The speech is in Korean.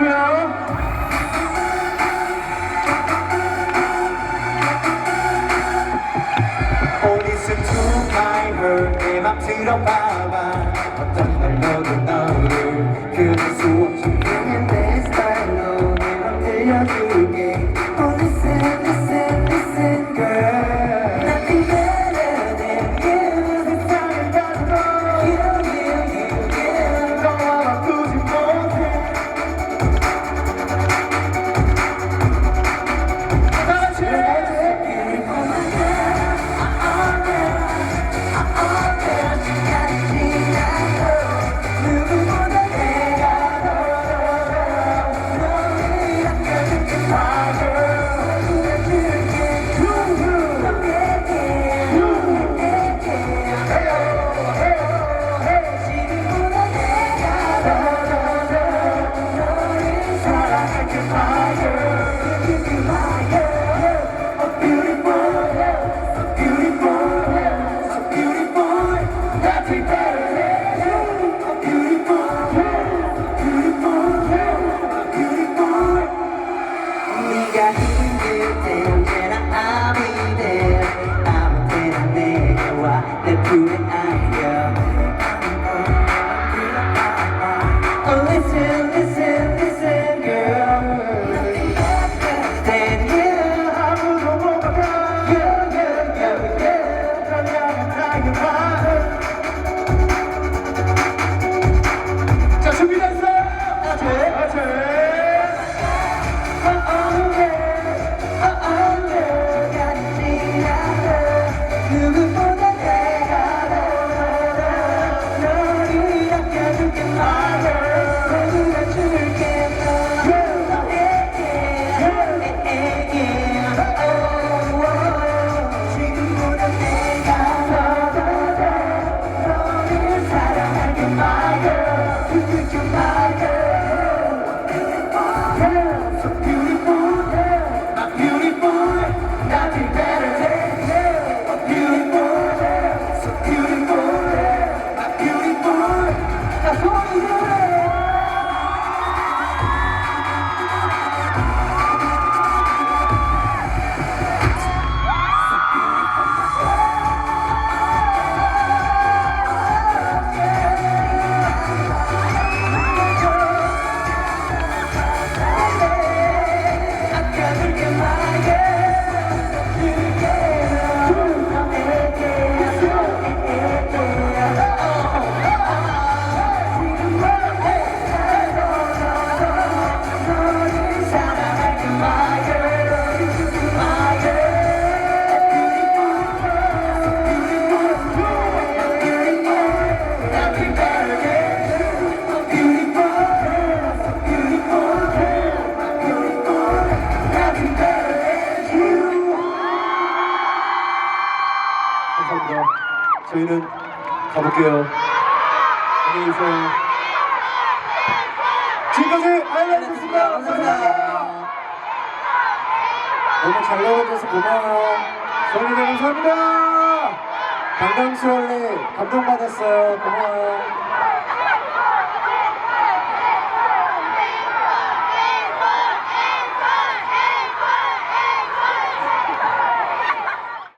주시고요. Oh, listen to my word 내맘 들어봐봐 어떤 걸 너도 누구 감사합니다. 저희는 가볼게요. 안녕히 계세요. 지금까지 아이라이트였습니다. 감사합니다. 너무 잘 나가줘서 고마워요. 선우님 감사합니다. 강강수월님 감동받았어요. 고마워요.